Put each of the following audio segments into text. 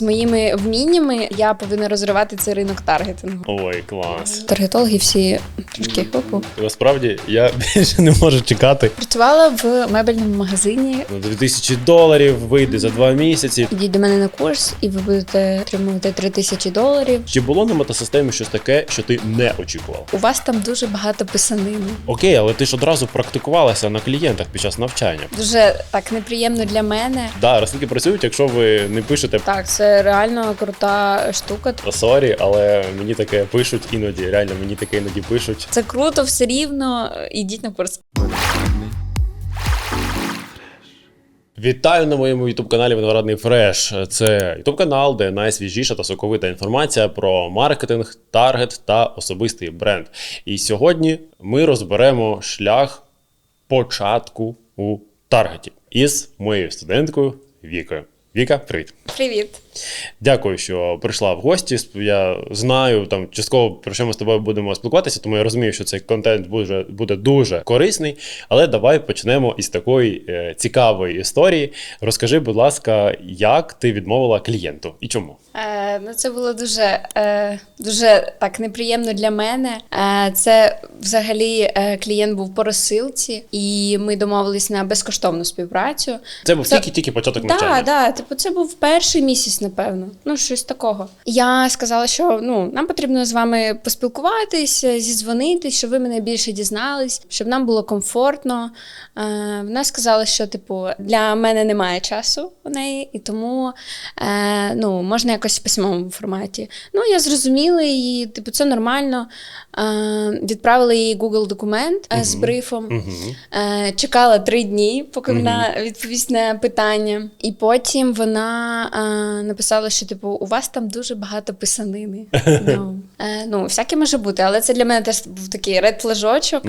з моїми вміннями я повинна розривати цей ринок таргетингу. Ой, клас. Таргетологи всі трошки хопу. Насправді я більше не можу чекати. Працювала в мебельному магазині. На 2000 доларів вийде за два місяці. Йдіть до мене на курс, і ви будете отримувати 3 тисячі доларів. Чи було на метасистемі щось таке, що ти не очікував? У вас там дуже багато писанини. Окей, але ти ж одразу практикувалася на клієнтах під час навчання. Дуже так неприємно для мене. Да, розсилки працюють, якщо ви не пишете Так, це реально крута штука. сорі, але мені таке пишуть іноді. Реально мені таке іноді пишуть. Це круто, все рівно. Ідіть на курс. Вітаю на моєму youtube каналі Виноградний Фреш. Це youtube канал, де найсвіжіша та соковита інформація про маркетинг, таргет та особистий бренд. І сьогодні ми розберемо шлях початку у таргеті із моєю студенткою Вікою. Віка, привіт. Привіт. Дякую, що прийшла в гості. Я знаю там частково про що ми з тобою будемо спілкуватися, тому я розумію, що цей контент буде, буде дуже корисний. Але давай почнемо із такої е, цікавої історії. Розкажи, будь ласка, як ти відмовила клієнту і чому? Е, ну, це було дуже, е, дуже так неприємно для мене. Е, це взагалі е, клієнт був по розсилці, і ми домовились на безкоштовну співпрацю. Це був Це- тільки-тільки початок навчання. Так, да, типу, це був перший місяць, напевно. Ну, щось такого. Я сказала, що ну нам потрібно з вами поспілкуватись, е, зідзвонитись, щоб ви мене більше дізнались, щоб нам було комфортно. Е, вона сказала, що типу для мене немає часу у неї, і тому е, ну, можна якось в письмовому форматі. Ну, я зрозуміла її, типу, це нормально. Е, відправила їй Google документ е, з брифом. Е, чекала три дні, поки вона відповість на питання. І потім вона е, написала, що типу, у вас там дуже багато писанини. ну, е, ну, всяке може бути, але це для мене теж був такий ред-флажочок.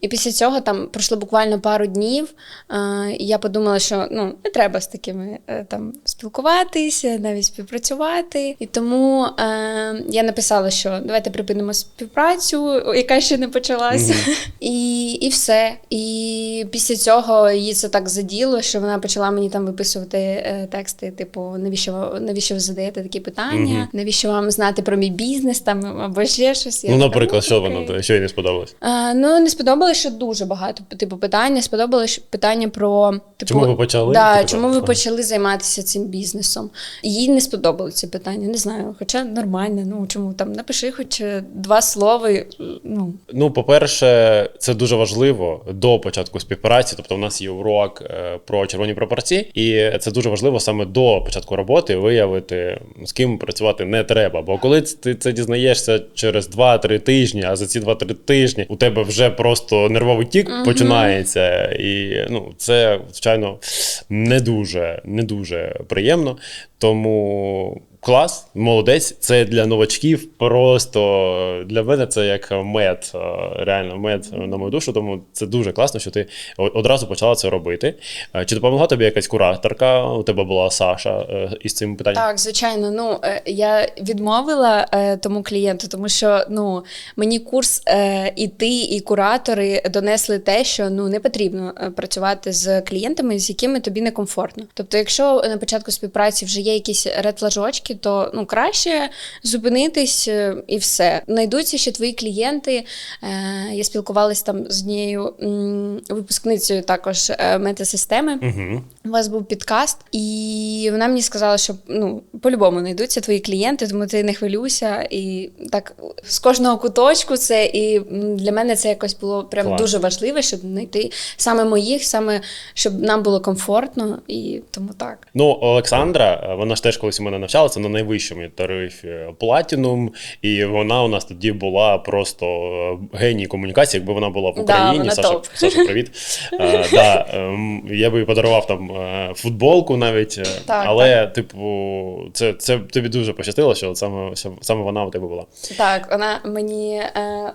І після цього там пройшло буквально пару днів. Е, і я подумала, що ну не треба з такими е, там спілкуватися, навіть співпрацювати. І тому е, я написала, що давайте припинимо співпрацю, яка ще не почалася. І, і все. І після цього її це так заділо, що вона почала мені там виписувати е, тексти, типу, навіщо навіщо ви задаєте такі питання, Мгм. навіщо вам знати про мій бізнес там або ще щось. Я Ну, наприклад, що воно що їй не сподобалось? А, ну, не сподобалось, що дуже багато типу питань. Не сподобалось питання про типу, Чому ви почали? Да, Типу, чому ви почали займатися цим бізнесом? Їй не сподобалось це питання, не знаю. Хоча нормально, ну чому там напиши хоч е, два слова. Ну Ну, по-перше, це дуже важливо до початку співпраці. Тобто, у нас є урок е, про червоні пропорції, і це дуже важливо саме до початку роботи виявити, з ким працювати не треба. Бо коли ти це дізнаєшся через 2-3 тижні, а за ці 2-3 тижні у тебе вже просто нервовий тік починається, і ну це звичайно не дуже, не дуже приємно. Тому. Клас, молодець. Це для новачків. Просто для мене це як мед, е, реально мед на мою душу. Тому це дуже класно, що ти одразу почала це робити. Е, Чи допомогла тобі якась кураторка? У тебе була Саша е, із цим питанням? так, звичайно. Ну я відмовила тому клієнту, тому що ну мені курс і ти, і куратори донесли те, що ну не потрібно працювати з клієнтами, з якими тобі некомфортно. Тобто, якщо на початку співпраці вже є якісь редфлажочки, то ну краще зупинитись е, і все. Знайдуться ще твої клієнти. Е, Я спілкувалась там з однією випускницею також е, метасистеми. Угу. У вас був підкаст, і вона мені сказала, що ну по-любому знайдуться твої клієнти, тому ти не хвилюйся. І так з кожного куточку це і для мене це якось було прям Клас. дуже важливо, щоб знайти саме моїх, саме щоб нам було комфортно, і тому так. Ну, Олександра, вона ж теж колись у мене навчалася на найвищому тарифі Platinum, і вона у нас тоді була просто е, геній комунікації, якби вона була в Україні. вона Саша. Саша, привіт. Е, да, ем, я би їй подарував там е, футболку навіть, Так, але, типу, це, це тобі дуже пощастило, що саме, саме вона у тебе була. Так, вона мені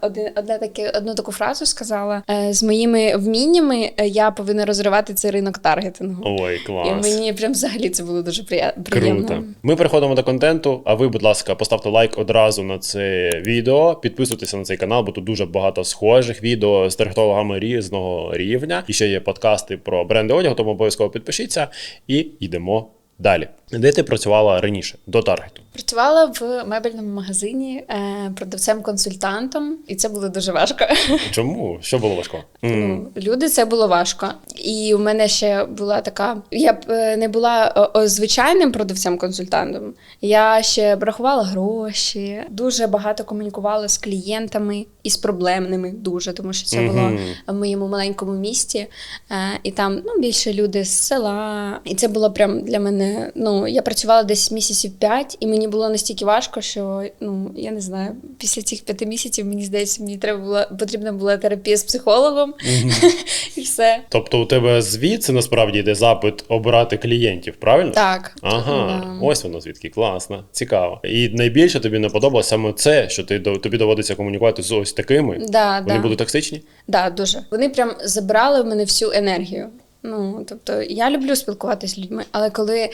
один, одне таке, одну таку фразу сказала: з моїми вміннями я повинна розривати цей ринок таргетингу. Ой, клас. І мені прям взагалі це було дуже приємно. Круто. Ми переходимо до контенту. А ви, будь ласка, поставте лайк одразу на це відео. Підписуйтеся на цей канал, бо тут дуже багато схожих відео з таргетологами різного рівня. І ще є подкасти про бренди одягу, тому обов'язково підпишіться і йдемо. Далі Де ти працювала раніше до таргету? Працювала в мебельному магазині е, продавцем-консультантом, і це було дуже важко. Чому? Що було важко? Ну, люди, це було важко. І у мене ще була така. Я б е, не була звичайним продавцем-консультантом. Я ще рахувала гроші, дуже багато комунікувала з клієнтами і з проблемними дуже, тому що це було в моєму маленькому місті. Е, і там ну, більше люди з села. І це було прям для мене. Ну, я працювала десь місяців п'ять, і мені було настільки важко, що ну я не знаю, після цих п'яти місяців мені здається, мені треба була потрібна була терапія з психологом і все. Тобто у тебе звідси насправді йде запит обирати клієнтів, правильно? Так. Ага, Да. ось воно звідки. Класно, цікаво. І найбільше тобі не подобалось саме це, що ти тобі доводиться комунікувати з ось такими. Да, Вони да. будуть токсичні? Да, дуже. Вони прям забрали в мене всю енергію. Ну, тобто, я люблю спілкуватися з людьми, але коли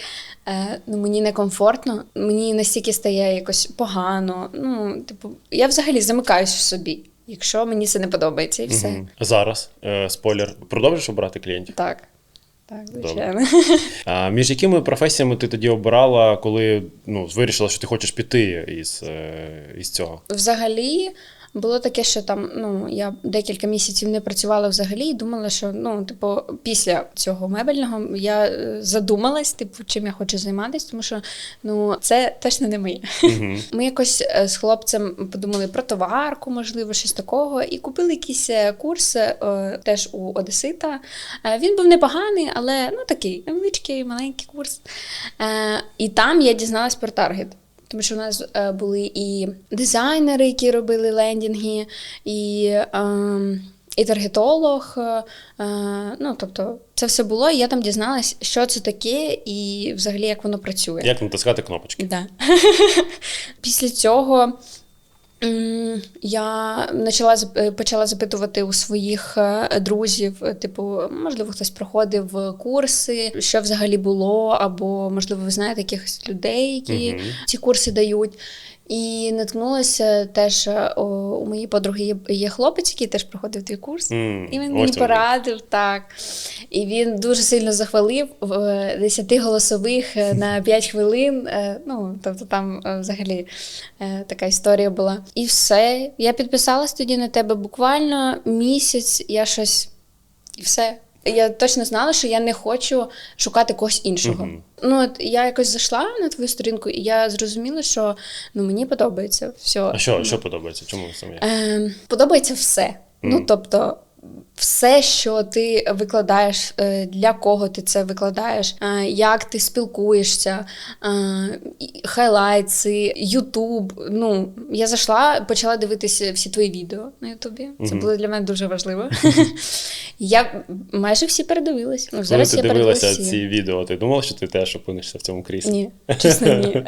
е, ну, мені некомфортно, мені настільки стає якось погано. Ну, типу, я взагалі замикаюсь в собі, якщо мені це не подобається, і все. Мгм. Зараз, е, спойлер, продовжиш обирати клієнтів? Так. Так, звичайно. А між якими професіями ти тоді обирала, коли ну, вирішила, що ти хочеш піти із, е, із цього? Взагалі було таке, що там ну я декілька місяців не працювала взагалі і думала, що ну, типу, після цього мебельного я е, задумалась, типу, чим я хочу займатися, тому що ну це точно не моє. Угу. Ми якось е, з хлопцем подумали про товарку, можливо, щось такого, і купили якийсь е, курс е, теж у Одесита. Е, Він був непоганий, але ну такий невеличкий, маленький курс. Е, І там я дізналась про таргет. Тому що в нас е, були і дизайнери, які робили лендінги, і, ем, і таргетолог. е, е, ну, тобто, це все було, і я там дізналась, що це таке, і взагалі як воно працює. Як натискати кнопочки? Да. Після цього я почала, е, почала запитувати у своїх е, друзів, е, типу, можливо, хтось проходив курси, що взагалі було, або, можливо, ви знаєте якихось людей, які Мгм. ці курси дають. І наткнулася теж о, у моєї подруги є, є хлопець, який теж проходив твій курс. М, І він мені порадив, так. І він дуже сильно захвалив в е, 10 голосових на 5 хвилин. Ну, тобто там взагалі така історія була. І все. Я підписалась тоді на тебе буквально місяць, я щось. І все. Я точно знала, що я не хочу шукати когось іншого. Мгм. Ну, от я якось зайшла на твою сторінку, і я зрозуміла, що ну, мені подобається все. А що, що подобається? Чому саме? Е, подобається все. Ну, тобто, все, що ти викладаєш, е, для кого ти це викладаєш, е, як ти спілкуєшся, е, хайлайтси, Ютуб. Ну, я зайшла, почала дивитися всі твої відео на Ютубі. Це було для мене дуже важливо. Я майже всі передивилась. Ну, Коли зараз ти я дивилася всі. ці відео, ти думала, що ти теж опинишся в цьому кріслі? Ні, чесно, ні.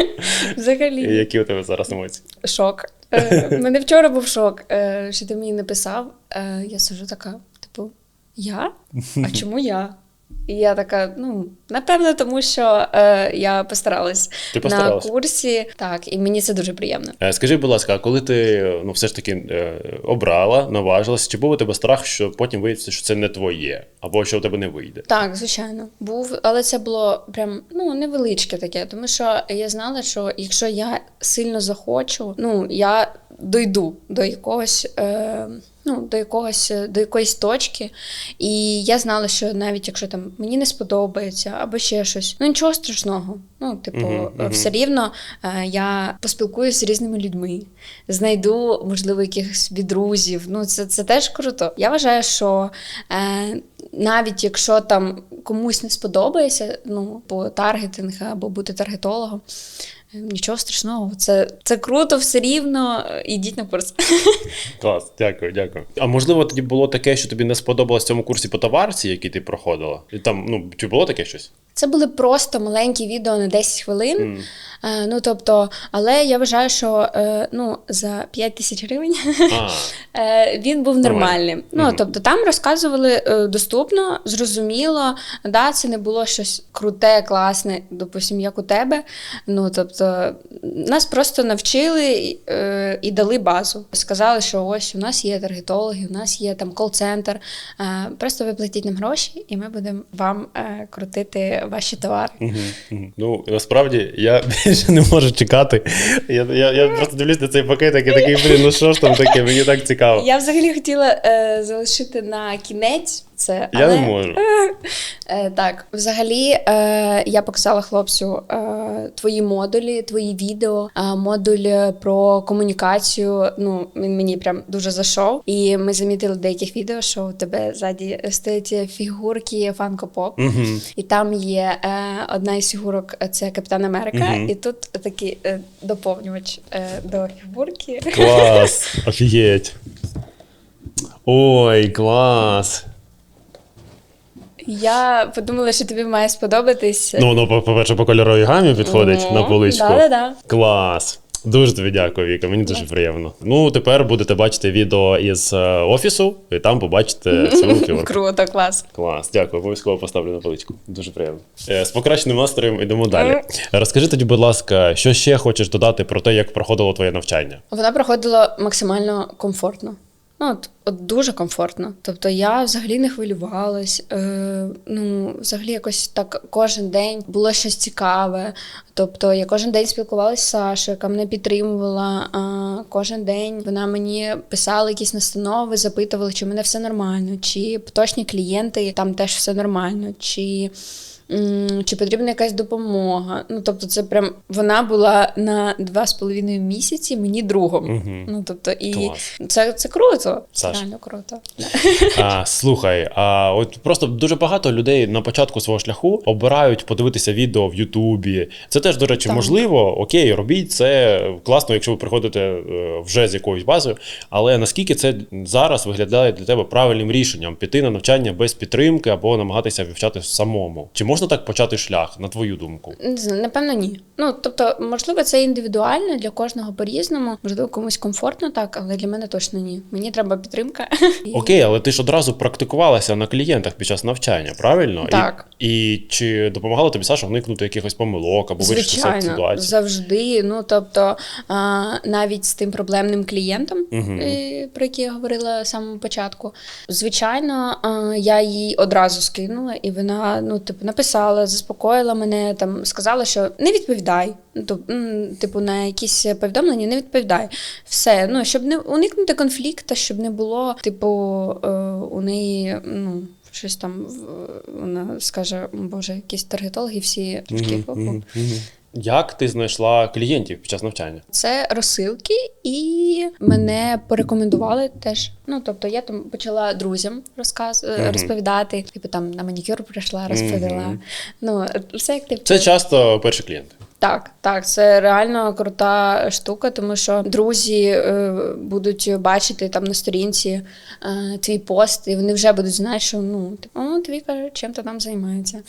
Взагалі. які у тебе зараз емоції? Шок. Е, мене вчора був шок, е, що ти мені написав. Е, Я сижу така, типу, я? А чому я? І я така, ну, напевно, тому що е, я постаралась Ти на курсі. Так, і мені це дуже приємно. Е, Скажи, будь ласка, а коли ти ну, все ж таки е, обрала, наважилася, чи був у тебе страх, що потім виявиться, що це не твоє, або що у тебе не вийде? Так, звичайно, був, але це було прям ну невеличке таке, тому що я знала, що якщо я сильно захочу, ну я дойду до якогось. Е, Ну, до якогось до якоїсь точки, і я знала, що навіть якщо там мені не сподобається або ще щось, ну нічого страшного. Ну, типу, Мгм, мгм. все рівно е, я поспілкуюся з різними людьми, знайду, можливо, якихось собі друзів. Ну, це, це теж круто. Я вважаю, що е, навіть якщо там комусь не сподобається, ну, по таргетинг або бути таргетологом, нічого страшного. Це, це круто, все рівно. е, Ідіть на курс. Клас, дякую, дякую. А можливо, тоді було таке, що тобі не сподобалось в цьому курсі по товарці, який ти проходила? І там, ну, чи було таке щось? Це були просто маленькі відео на 10 хвилин. М. Е, ну, тобто, але я вважаю, що е, ну, за 5 тисяч гривень Е, Він був нормальним. Ну тобто там розказували е, доступно, зрозуміло. Да, це не було щось круте, класне, допустим, як у тебе. Ну тобто нас просто навчили е, і дали базу. Сказали, що ось у нас є таргетологи, у нас є там кол-центр. Е, просто ви платіть нам гроші, і ми будемо вам е, крутити ваші товари. Угу, угу. Ну, насправді я більше не можу чекати. Я, я, я просто дивлюсь на цей пакетик і такий, блін, ну що ж там таке, мені так цікаво. Я взагалі хотіла е, залишити на кінець це. Я але... не можу. Е, так, взагалі, е, я показала хлопцю е, твої модулі, твої відео, модуль про комунікацію. Ну, він мені прям дуже зайшов. І ми замітили в деяких відео, що у тебе ззаді стоять фігурки. Мгм. І там є одна із фігурок це Капітан Америка, і тут такий доповнювач до фігурки. Клас, офігеть. Ой, клас. Я подумала, що тобі має сподобатись. Ну, ну, по- по-перше, по кольоровій гамі підходить Ну, на поличку. да-да-да. Клас. Дуже тобі дякую, Віка. Мені дуже приємно. Ну, тепер будете бачити відео із е, офісу, і там побачите цю фігурку. Круто, клас. Клас, дякую. Обов'язково поставлю на поличку. Дуже приємно. Е, З покращеним настроєм йдемо далі. Розкажи тоді, будь ласка, що ще хочеш додати про те, як проходило твоє навчання? Вона проходила максимально комфортно. Ну, от, от дуже комфортно. Тобто я взагалі не хвилювалась. Е, ну, взагалі, якось так кожен день було щось цікаве. Тобто я кожен день спілкувалася з Сашою, яка мене підтримувала. А, кожен день вона мені писала якісь настанови, запитувала, чи в мене все нормально, чи поточні клієнти там теж все нормально, чи. Чи потрібна якась допомога? Ну тобто, це прям вона була на два з половиною місяці мені другом. Мгм. Ну тобто, і Клас. це, це круто. Це реально круто. А, слухай, а от просто дуже багато людей на початку свого шляху обирають подивитися відео в Ютубі. Це теж, до речі, Так. можливо. Окей, робіть це класно, якщо ви приходите е, вже з якоюсь базою. Але наскільки це зараз виглядає для тебе правильним рішенням піти на навчання без підтримки або намагатися вивчати самому? Чи можна так почати шлях, на твою думку? Не знаю, напевно, ні. Ну тобто, можливо, це індивідуально для кожного по-різному. Можливо, комусь комфортно так, але для мене точно ні. Мені треба підтримка. Окей, але ти ж одразу практикувалася на клієнтах під час навчання, правильно? Так. І, і чи допомагало тобі Саша уникнути якихось помилок або вирішити ситуацію? завжди. Ну тобто, а, навіть з тим проблемним клієнтом, е, про який я говорила з самого початку. Звичайно, а, я їй одразу скинула, і вона ну, типу, написала, заспокоїла мене, там сказала, що не відповідай. Ну, то, типу, на якісь повідомлення не відповідай. Все, ну щоб не уникнути конфлікту, щоб не було, типу, е, у неї, ну. Щось там вона скаже, боже, якісь таргетологи всі мгм, мгм. Як ти знайшла клієнтів під час навчання? Це розсилки, і мене порекомендували теж. Ну тобто я там почала друзям розказ mm -hmm. розповідати. Типу там на манікюр прийшла, розповіла. Мгм. Ну все як типу. Це часто перші клієнти. Так, так, це реально крута штука, тому що друзі е, будуть бачити там на сторінці е, твій пост, і вони вже будуть знати, що ну типу, о, твій каже, чим-то там займається.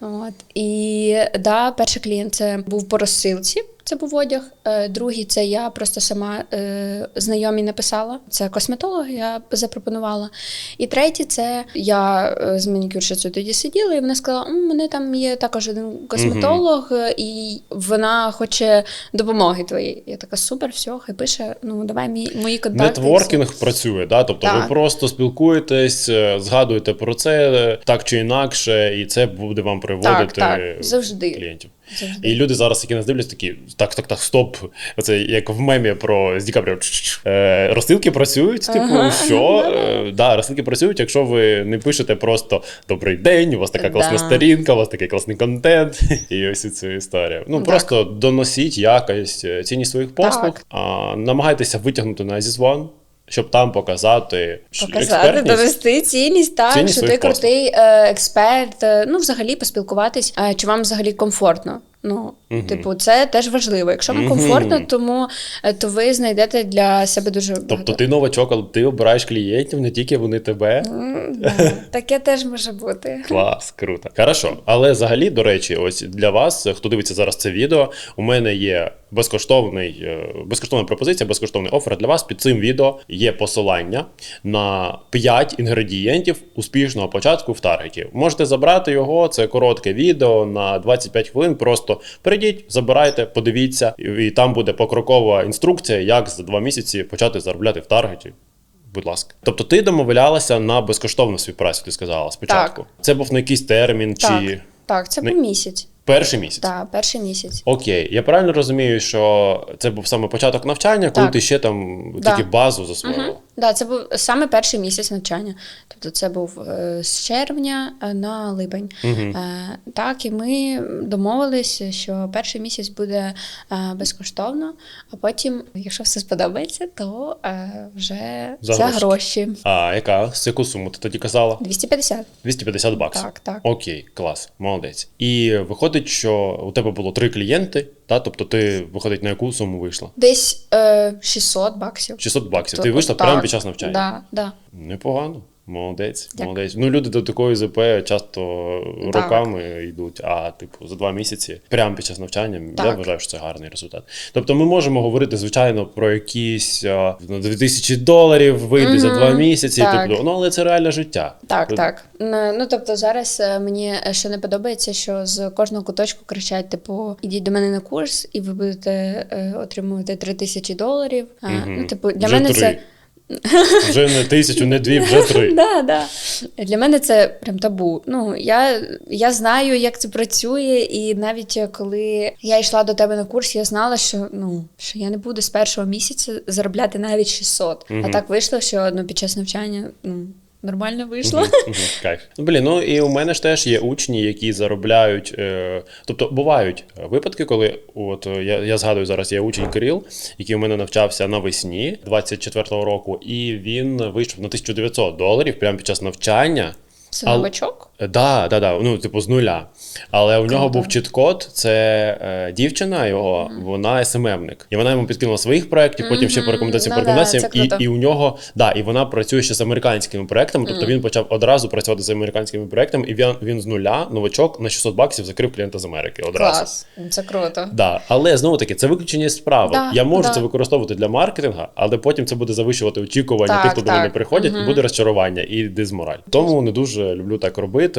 От. І да, перший клієнт це був по розсилці. Це був одяг. Е, Другий це я просто сама е, знайомі написала. Це косметолог, я запропонувала. І третій це я е, з манікюрщицею тоді сиділа, і вона сказала: у мене там є також один косметолог, і вона хоче допомоги твоєї. Я така супер, все, хай пише. Ну давай мій, мої контакти. Нетворкінг працює, да? тобто ви просто спілкуєтесь, згадуєте про це так чи інакше, і це буде вам приводити Так, так, завжди. клієнтів. Завжди. І люди зараз, які нас дивляться, такі так, так, так, стоп. Оце як в мемі про з Ді Капріо. Е, працюють, типу, Ага. що? Е, да, розсилки працюють, якщо ви не пишете просто добрий день, у вас така класна Да. сторінка, у вас такий класний контент, і ось цю історію. Ну Так. просто доносіть якось е, цінність своїх послуг, Так. а, намагайтеся витягнути на One, щоб там показати, Показати, довести цінність, так, Цінність що ти послуг. крутий е, експерт. е, Ну, взагалі поспілкуватись, чи вам взагалі комфортно. Ну, Мгм. типу, це теж важливо. Якщо вам Мгм. комфортно, тому е, то ви знайдете для себе дуже Тобто ти новачок, але ти обираєш клієнтів, не тільки вони тебе. Да, Таке теж може бути. Клас, круто. Хорошо. Але взагалі, до речі, ось для вас, хто дивиться зараз це відео, у мене є безкоштовний, е, безкоштовна пропозиція, безкоштовний офер для вас. Під цим відео є посилання на 5 інгредієнтів успішного початку в таргеті. Можете забрати його, це коротке відео на 25 хвилин. Просто перейдіть, забирайте, подивіться, і там буде покрокова інструкція, як за 2 місяці почати заробляти в таргеті. Будь ласка. Тобто ти домовлялася на безкоштовну співпрацю, ти сказала спочатку. Так. Це був на якийсь термін Так, чи. Так, це був місяць. Перший місяць. Так, перший місяць. Окей, я правильно розумію, що це був саме початок навчання, коли Так. ти ще там Да. тільки базу засвоював. Угу. Да, це був саме перший місяць навчання. Тобто це був е, з червня е, на липень. Мгм. Е, так, і ми домовилися, що перший місяць буде безкоштовно, а потім, якщо все сподобається, то вже За за, гроші. А яка? З яку суму ти тоді казала? 250. 250 баксів. Так, так. Окей, клас, молодець. І виходить, що у тебе було три клієнти, та? тобто ти виходить на яку суму вийшла? Десь е, 600 баксів. 600 баксів. То- ти вийшла так, прямо під час навчання. Да, да. Непогано. Молодець, Дякую. молодець. Ну, люди до такої ЗП часто Так. роками йдуть, а типу за два місяці, прямо під час навчання, я вважаю, що це гарний результат. Тобто, ми можемо говорити, звичайно, про якісь на 2000 доларів вийде за два місяці. так. Тобто, ну але це реальне життя. Так, Тут- так. Ну ну, тобто зараз е, мені ще не подобається, що з кожного куточку кричать: типу, ідіть до мене на курс, і ви будете е, отримувати 3 тисячі доларів. А, Мгм. Ну, типу, для Вже мене три. це Вже не тисячу, не дві, вже три. да, да. для мене це прям табу. Ну я, я знаю, як це працює, і навіть е, коли я йшла до тебе на курс, я знала, що ну що я не буду з першого місяця заробляти навіть 600. А так вийшло, що ну під час навчання ну нормально вийшло. Кайф. Ну, блін, ну і у мене ж теж є учні, які заробляють. Е, тобто бувають випадки, коли от е, я, я згадую зараз, є учень Кирил, який у мене навчався навесні 24-го року, і він вийшов на 1900 доларів прямо під час навчання. Це новачок. Е, Да, да, да, ну, типу, з нуля. Але у нього був чіт-код, це е, дівчина його, вона СММник. І вона йому підкинула своїх проєктів, потім ще по рекомендаціям, Ну по да, рекомендаціям. це і, круто. і у нього, да, і вона працює ще з американськими проектами. Тобто він почав одразу працювати з американськими проектами, і він, він з нуля, новачок, на 600 баксів закрив клієнта з Америки одразу. Клас, це круто. Да, але знову таки це виключення з правил. Да, Я можу да. це використовувати для маркетингу, але потім це буде завищувати очікування Так, тих, хто до мене так. приходять, і буде розчарування і дизмораль. Тому не дуже люблю так робити.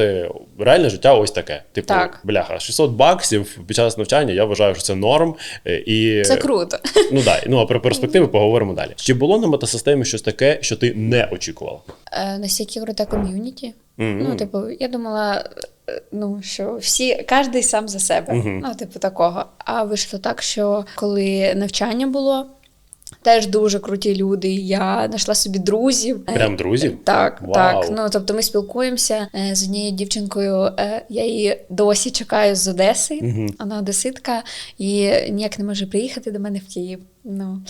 Реальне життя ось таке. Типу, Так. бляха, 600 баксів під час навчання. Я вважаю, що це норм. е, І Це круто. ну да, ну а про перспективи поговоримо далі. Чи було на метасистемі щось таке, що ти не очікувала? Е, Настільки круте ком'юніті. Ну, типу, я думала, е, ну що всі, кожен сам за себе. Ну, типу, такого. А вийшло так, що коли навчання було. Теж дуже круті люди. Я знайшла собі друзів. Е, Прям друзів? Так, Вау. так. Ну тобто ми спілкуємося е, з однією дівчинкою. е, Я її досі чекаю з Одеси. Угу. Вона одеситка і ніяк не може приїхати до мене в Київ. Ну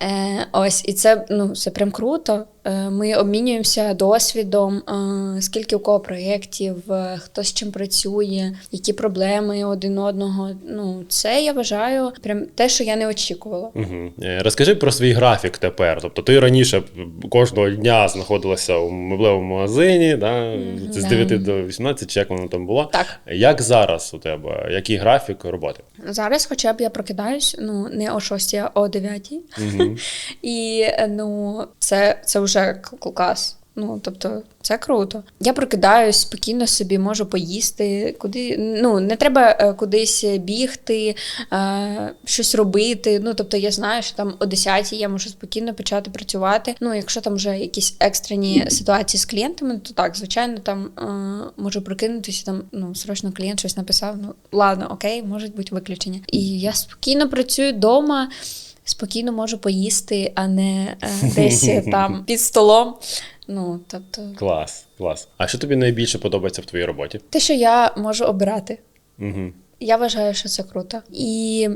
е, ось, і це ну це прям круто. Е, Ми обмінюємося досвідом, е, скільки у кого проєктів, е, хто з чим працює, які проблеми один одного. Ну, це я вважаю прям те, що я не очікувала. Угу. Розкажи про свій графік тепер. Тобто ти раніше кожного дня знаходилася у меблевому магазині, да? з да. 9 до 18, чи як воно там було. Так. Як зараз у тебе? Який графік роботи? Зараз, хоча б я прокидаюсь, ну не о 6, а о 9. Угу. І ну, це, це вже кл- клас. Ну, тобто, це круто. Я прокидаюсь спокійно собі, можу поїсти, куди ну не треба е, кудись бігти, е, щось робити. Ну, тобто, я знаю, що там о 10 я можу спокійно почати працювати. Ну, якщо там вже якісь екстрені ситуації з клієнтами, то так, звичайно, там е, можу прокинутися, там ну срочно клієнт щось написав. Ну ладно, окей, можуть бути виключення. І я спокійно працюю вдома. Спокійно можу поїсти, а не е, десь там під столом. Ну, тобто, Клас, клас. А що тобі найбільше подобається в твоїй роботі? те, що я можу обирати, Угу. я вважаю, що це круто. І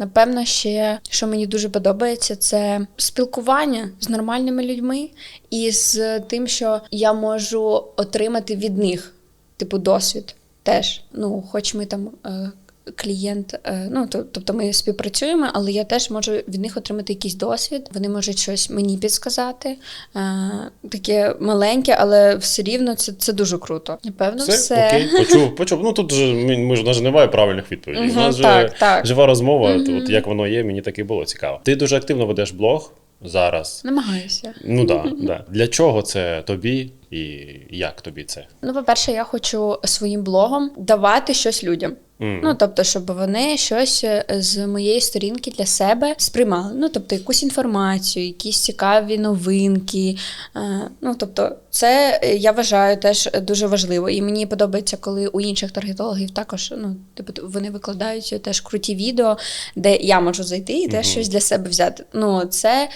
напевно, ще що мені дуже подобається, це спілкування з нормальними людьми і з тим, що я можу отримати від них, типу, досвід теж. Ну, хоч ми там. е, Клієнт, е, ну тобто ми співпрацюємо, але я теж можу від них отримати якийсь досвід. Вони можуть щось мені підсказати. Е, таке маленьке, але все рівно це, це дуже круто. Напевно, Все, все. окей, почув, почув. Ну тут же ми, ми ж навіть немає правильних відповідей. У нас же так, так. жива розмова. Мгм. От як воно є, мені так і було цікаво. Ти дуже активно ведеш блог зараз. Намагаюся. Ну да, да. Для чого це тобі і як тобі це? Ну, по-перше, я хочу своїм блогом давати щось людям. Мгм. Ну, тобто, щоб вони щось е, з моєї сторінки для себе сприймали. Ну, тобто, якусь інформацію, якісь цікаві новинки. Е, Ну, тобто, це е, я вважаю теж дуже важливо. І мені подобається, коли у інших таргетологів також ну, типу, вони викладають теж круті відео, де я можу зайти і теж Мгм. щось для себе взяти. Ну, це.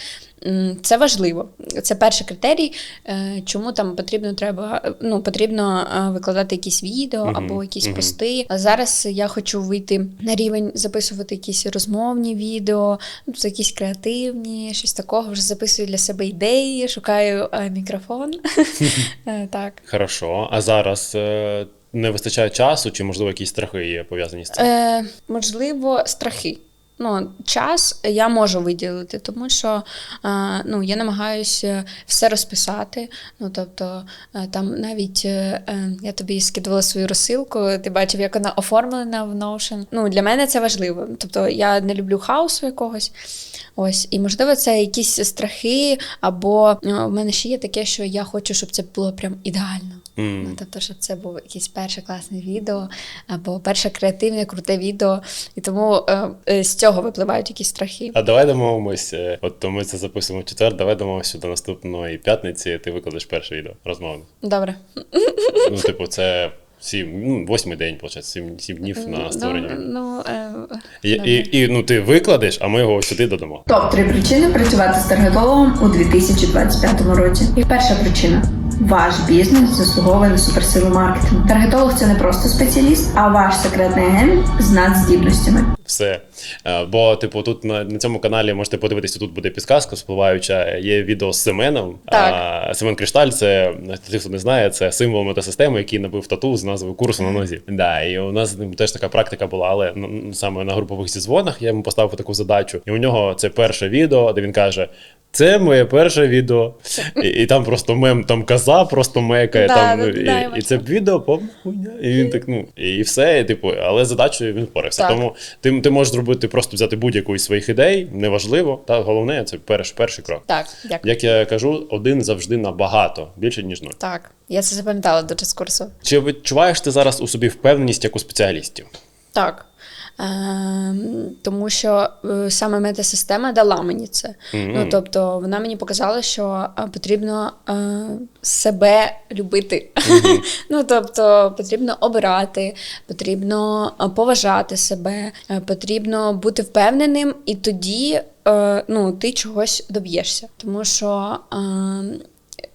Це важливо. Це перший критерій, е, чому там потрібно треба ну, потрібно е, викладати якісь відео або якісь мгм. пости. А зараз я хочу вийти на рівень записувати якісь розмовні відео, ну, якісь креативні, щось такого. Вже записую для себе ідеї, шукаю е, мікрофон. Так. Хорошо. А зараз не вистачає часу, чи можливо якісь страхи є пов'язані з цим? Е, можливо, страхи. Ну, час я можу виділити, тому що е, ну, я намагаюся все розписати. Ну, тобто, е, там навіть е, е, я тобі скидувала свою розсилку, ти бачив, як вона оформлена в Notion. Ну, для мене це важливо. Тобто, я не люблю хаосу якогось. Ось, і можливо, це якісь страхи, або е, в мене ще є таке, що я хочу, щоб це було прям ідеально. М. Ну, тобто, щоб це було якесь перше класне відео, або перше креативне, круте відео. І тому е, е, з цього випливають якісь страхи. А давай домовимось. е, От то ми це записуємо в четвер. Давай домовимося до наступної п'ятниці. Ти викладеш перше відео розмовне. Добре. Ну, типу, це сім, ну, восьмий день, виходить, сім, сім днів на створення. Ну, ну, е, І, і, і ну, ти викладеш, а ми його сюди додамо. Топ 3 причини працювати з таргетологом у 2025 році. І перша причина. Ваш бізнес заслуговує на суперсилу маркетингу. Таргетолог це не просто спеціаліст, а ваш секретний агент з надздібностями. Все. Е, Бо, типу, тут на, на цьому каналі можете подивитися, тут буде підсказка спливаюча. Є відео з Семеном. Так. А, Семен Кришталь, це тих, хто не знає, це символ метасистеми, який набив тату з назвою курсу на нозі. Да, і у нас з ним теж така практика була, але ну, саме на групових зізвонах я йому поставив таку задачу. І у нього це перше відео, де він каже. Це моє перше відео. І, і там просто мем, там коза просто мекає. Да, там, да, ну, да, і, і це відео хуйня. І він так, ну, і все, і, типу, але задачею він впорався. Так. Тому ти, ти можеш зробити, просто взяти будь-яку із своїх ідей, неважливо. Та головне це перш, перший крок. Так, дякую. Як я кажу, один завжди набагато більше, ніж нуль. Так, я це запам'ятала дуже з курсу. Чи відчуваєш ти зараз у собі впевненість як у спеціалістів? Так. Ем, тому що е, саме метасистема дала мені це. Мгм. Ну, тобто, вона мені показала, що е, потрібно е, себе любити. ну, тобто, потрібно обирати, потрібно поважати себе, потрібно бути впевненим, і тоді ну, ти чогось доб'єшся. Тому що. Е,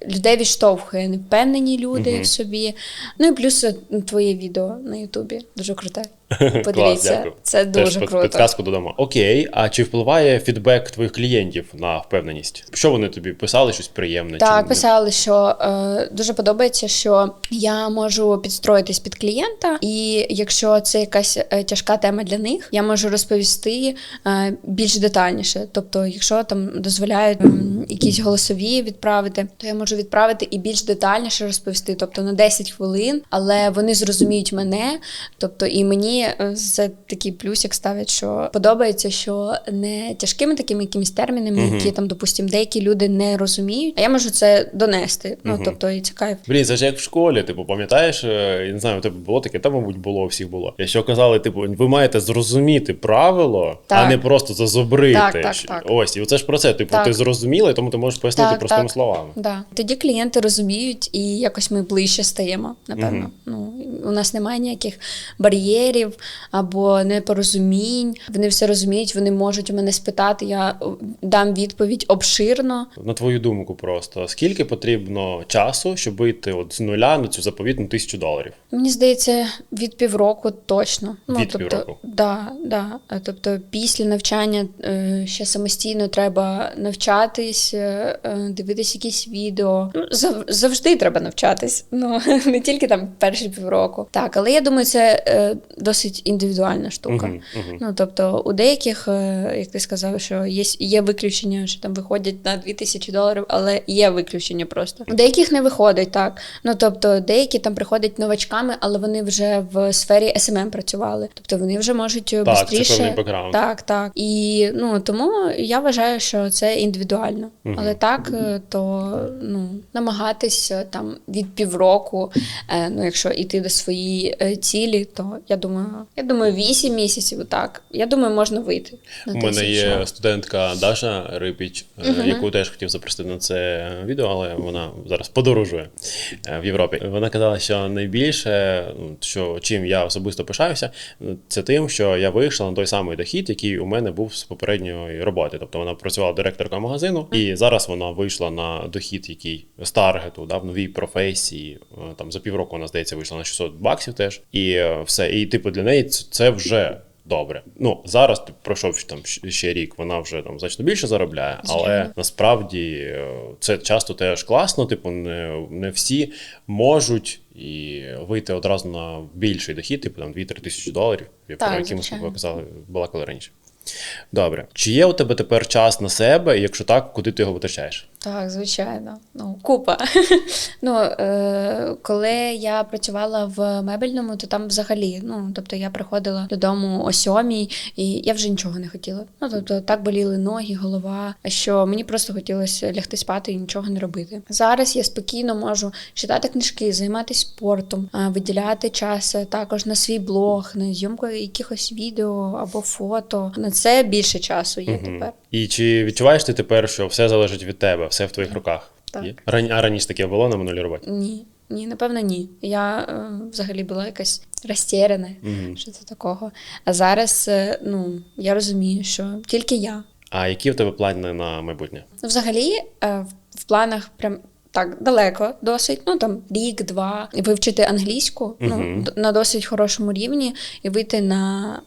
Людей відштовхує невпевнені люди Мгм. в собі. Ну і плюс твоє відео на Ютубі дуже круте. Клас, Подивіться, дякую. це дуже під- круто. Підказку додамо. Окей, а чи впливає фідбек твоїх клієнтів на впевненість? Що вони тобі писали? Щось приємне? Так, чи... писали, що е, дуже подобається, що я можу підстроїтись під клієнта, і якщо це якась е, тяжка тема для них, я можу розповісти е, більш детальніше. Тобто, якщо там дозволяють м, якісь голосові відправити, то я можу відправити і більш детальніше розповісти, тобто на 10 хвилин, але вони зрозуміють мене. Тобто, і мені е, це такий плюсик ставить, що подобається, що не тяжкими такими якимись термінами, Мгм. які там, допустим, деякі люди не розуміють, а я можу це донести. Ну Мгм. тобто, і це кайф. Блін, це ж як в школі, типу, пам'ятаєш, е, я не знаю, у тебе було таке, та, мабуть, було, у всіх було. Якщо казали, типу, ви маєте зрозуміти правило, а не просто зазубрити. Так, так, так. Ось, і оце ж про це. Типу, Так. ти зрозуміла, і тому ти можеш пояснити Так, простими так. словами. Да. Тоді клієнти розуміють, і якось ми ближче стаємо, напевно. Мгм. Ну, у нас немає ніяких бар'єрів або непорозумінь. Вони все розуміють, вони можуть у мене спитати, я дам відповідь обширно. На твою думку, просто скільки потрібно часу, щоб вийти от з нуля на цю заповітну тисячу доларів? Мені здається, від півроку точно. Ну, Від тобто, півроку? Да, да. Е, Тобто, після навчання е, ще самостійно треба навчатись, е, е, дивитись якісь відео. Ну, завжди треба навчатись. Ну не тільки там перші півроку. Так, але я думаю, це е, досить індивідуальна штука. Мгм, мгм. Ну, тобто, у деяких, е, як ти сказав, що є, є виключення, що там виходять на 2000 доларів, але є виключення просто. У деяких не виходить так. Ну тобто, деякі там приходять новачками, але вони вже в сфері SMM працювали. Тобто вони вже можуть Так, це певний. Так, так. І ну тому я вважаю, що це індивідуально. Але так, е, то ну, намагатись е, там від півроку, е, ну якщо йти до своєї е, цілі, то я думаю, я думаю, 8 місяців так. Я думаю, можна вийти. На У мене є студентка Даша Рипіч, е, яку теж хотів запросити на це відео, але вона зараз подорожує е, в Європі. Вона казала, що найбільше, ну, що чим я особисто пишаюся, ну, це тим, що я вийшла на той самий дохід, який у мене був з попередньої роботи. Тобто вона працювала директоркою магазину, і зараз вона вийшла на дохід, який з таргету, да, в новій професії. Е, Там за півроку вона здається вийшла на 600 баксів теж. І все. І типу для неї це вже. Добре, ну зараз ти пройшов там ще рік, вона вже там значно більше заробляє, але насправді е, це часто теж класно. Типу, не, не всі можуть і вийти одразу на більший дохід, типу там 2-3 тисячі доларів, Так, про які ми казали, балакали раніше. Добре, чи є у тебе тепер час на себе? І якщо так, куди ти його витрачаєш? Так, звичайно. Ну, купа. ну, е, коли я працювала в мебельному, то там взагалі, ну, тобто я приходила додому о сьомій, і я вже нічого не хотіла. Ну, тобто так боліли ноги, голова, що мені просто хотілося лягти спати і нічого не робити. Зараз я спокійно можу читати книжки, займатися спортом, виділяти час е, також на свій блог, на зйомку якихось відео або фото. На це більше часу є тепер. І чи відчуваєш ти тепер, що все залежить від тебе, все в твоїх руках? Так. Є? Ран- А раніше таке було на минулій роботі? Ні, ні, напевно, ні. Я е, взагалі була якась розтєрена, Мгм. що це такого. А зараз е, ну, я розумію, що тільки я. А які в тебе плани на майбутнє? Ну, Взагалі, е, в планах прям. Так, далеко досить, ну там рік-два, вивчити англійську ну, Мгм. д- на досить хорошому рівні і вийти на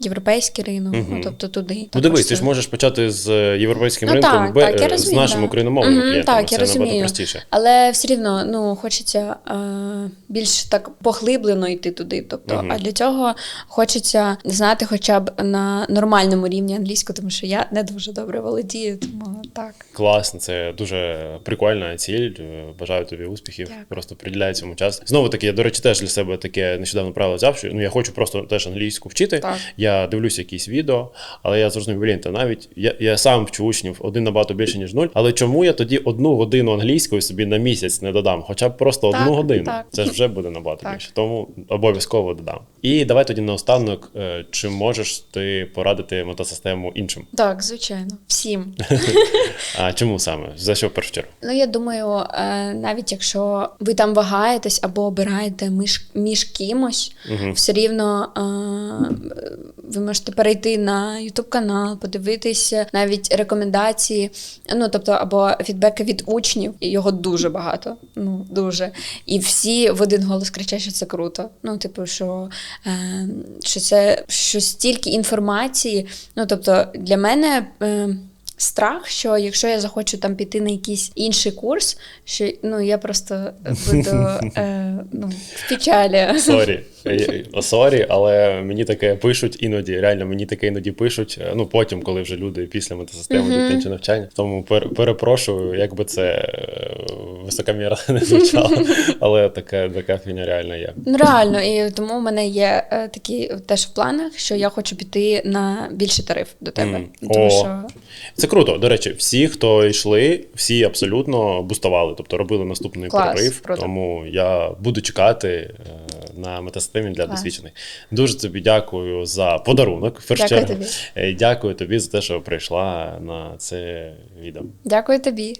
європейський ринок, Мгм. ну тобто туди. Ну дивись, ти ж можеш почати з е, європейським Ну, ринком так, бе- так, я е, з нашим да. україномовним Мгм, клієнтом. так, це я розумію. простіше. Але все рівно ну, хочеться е, більш так поглиблено йти туди. Тобто, Мгм. а для цього хочеться знати хоча б на нормальному рівні англійську, тому що я не дуже добре володію, тому так. Класно, це дуже прикольна ціль. Е, Бажаю тобі успіхів. Дякую. Просто приділяй цьому час. Знову таки, я, до речі, теж для себе таке нещодавно правило взяв, що ну я хочу просто теж англійську вчити. Так. Я дивлюся якісь відео, але я зрозумів, блін, та навіть я, я сам вчу учнів один набагато більше, ніж нуль. Але чому я тоді одну годину англійської собі на місяць не додам? Хоча б просто Так, одну годину. так. Це ж вже буде набагато більше. Тому обов'язково додам. І давай тоді наостанок, е, чи можеш ти порадити мотосистему іншим? Так, звичайно, всім. А чому саме? За що в першу чергу? Ну, я думаю, е, навіть якщо ви там вагаєтесь або обираєте між, між кимось, Мгм. все рівно е, ви можете перейти на YouTube канал, подивитись навіть рекомендації, ну тобто, або фідбеки від учнів. Його дуже багато. Ну дуже. І всі в один голос кричать, що це круто. Ну, типу, що, е, що це що стільки інформації. Ну, тобто, для мене. Страх, що якщо я захочу там піти на якийсь інший курс, що ну я просто буду е, ну, в печалі. Сорі. Е, е, Сорі, але мені таке пишуть іноді. Реально, мені таке іноді пишуть. е, Ну потім, коли вже люди після мотосистеми йдуть інше навчання. Тому пер- перепрошую, як би це високоміра не звучало, але така, така фігня реально є. Ну реально, і тому в мене є е, такі теж в планах, що я хочу піти на більший тариф до тебе. Тому О. що Це круто. До речі, всі, хто йшли, всі абсолютно бустували, тобто робили наступний Клас, прорив. круто. Тому я буду чекати е, на метасистемі для Клас. досвідчених. Дуже тобі дякую за подарунок. Дякую тобі. Е, Дякую тобі за те, що прийшла на це відео. дякую тобі.